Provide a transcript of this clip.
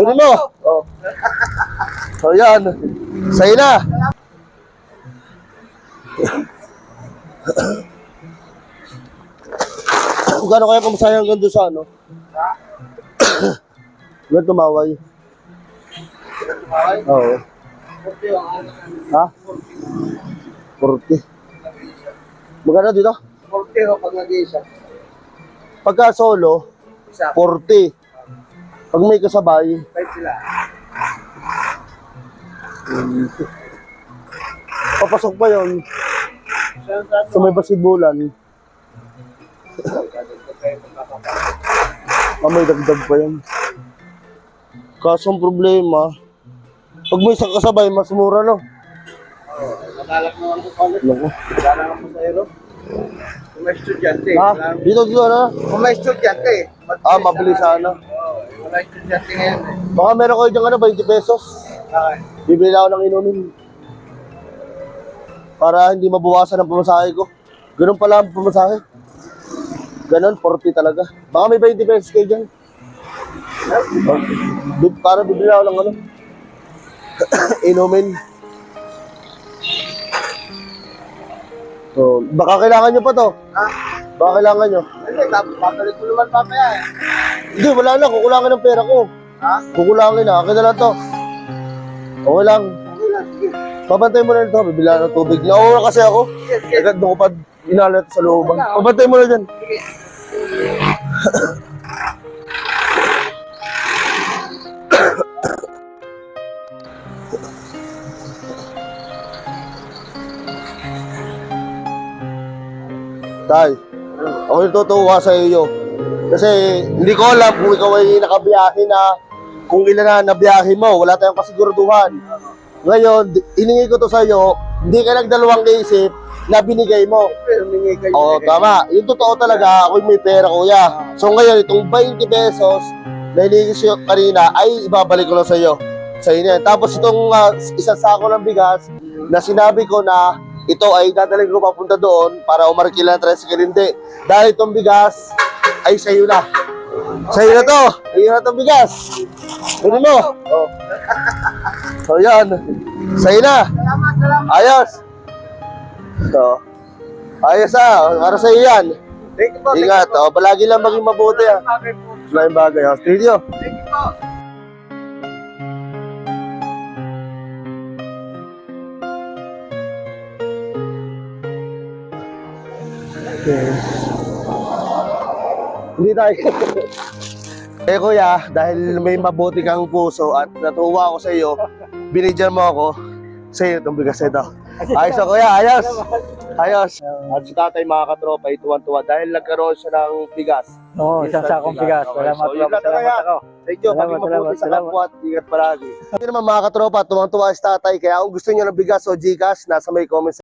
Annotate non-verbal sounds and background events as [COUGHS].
Kunin mo. Oh. So yan. Sa'yo na. Gano'n kaya kung sayang hanggang doon sa ano? Gano'n tumaway? Oo. Ha? 40. Magkano dito? 40 o pag nag-iisa. Pagka solo, Isa. 40. Pag may kasabay, 5 sila. papasok pa yon sa may basibulan. Ah, may dagdag pa yan. Kaso ang problema, pag may isang kasabay, mas mura, no? Nakalap naman ko college. Naku. Wala po sa Europe. Kung may estudyante. Ha? wala- Dito, dito, ano? Kung may estudyante. Ah, mabili sana. Wala estudyante ngayon eh. Baka meron kayo dyan, ano, 20 pesos. Okay. Bibili ako ng inumin. Para hindi mabawasan ang pamasahe ko. Ganun pala ang pamasahe. Ganun, 40 talaga. Baka may 20 pesos kayo dyan. Bi- Para bibili ako ng ano. [COUGHS] inumin. So, baka kailangan nyo pa to. Ha? Baka kailangan nyo. Hindi, babalik ko naman mamaya eh. Hindi, wala na. Kukulangin ng pera ko. Ha? Kukulangin na. Akin na lang to. Okay lang. Okay lang, sige. Pabantay mo na ito. Bibili ako ng tubig. Nauuna kasi ako. Sige, sige. Agad ko pa inalat sa looban. Pabantay mo na dyan. Tay, ako yung tutuwa sa iyo. Kasi hindi ko alam kung ikaw ay nakabiyahe na kung ilan na nabiyahe mo. Wala tayong kasiguraduhan. Ngayon, hiningi ko to sa iyo, hindi ka nagdalawang isip na binigay mo. Oo, tama. Yung totoo talaga, ako may pera, kuya. So ngayon, itong 20 pesos na hiningi sa'yo kanina, ay ibabalik ko lang sa iyo. Sa inyo. Tapos itong ah, isang sako ng bigas na sinabi ko na ito ay dadalhin ko papunta doon para umarkila ng tricycle. Hindi. Dahil itong bigas ay sa iyo na. Sa iyo na to. Sa iyo na itong bigas. Kunin mo. Oh. [LAUGHS] So yan. Sa iyo na. Salamat, salamat. Ayos. So, ayos ah. Para sa iyo yan. Thank you po. thank Ingat, oh, palagi lang maging mabuti ah. Bagay yung bagay ah. Studio. Thank you po. Hindi tayo. eh kuya, dahil may mabuti kang puso at natuwa ako sa iyo, binigyan mo ako sa iyo itong bigas ito. Ayos ah, kuya, ayos. Ayos. At si tatay mga katropa, ituwan-tuwa dahil nagkaroon siya ng bigas. Oo, isang Instant sakong bigas. Okay, Salamat, so yun lang salamat talaga. ako. Thank you. Salamat, Maging mabuti sa kapwa at ingat palagi. Hindi naman mga katropa, tuwang-tuwa si tatay. Kaya kung gusto niyo ng bigas o Gcash, nasa may comments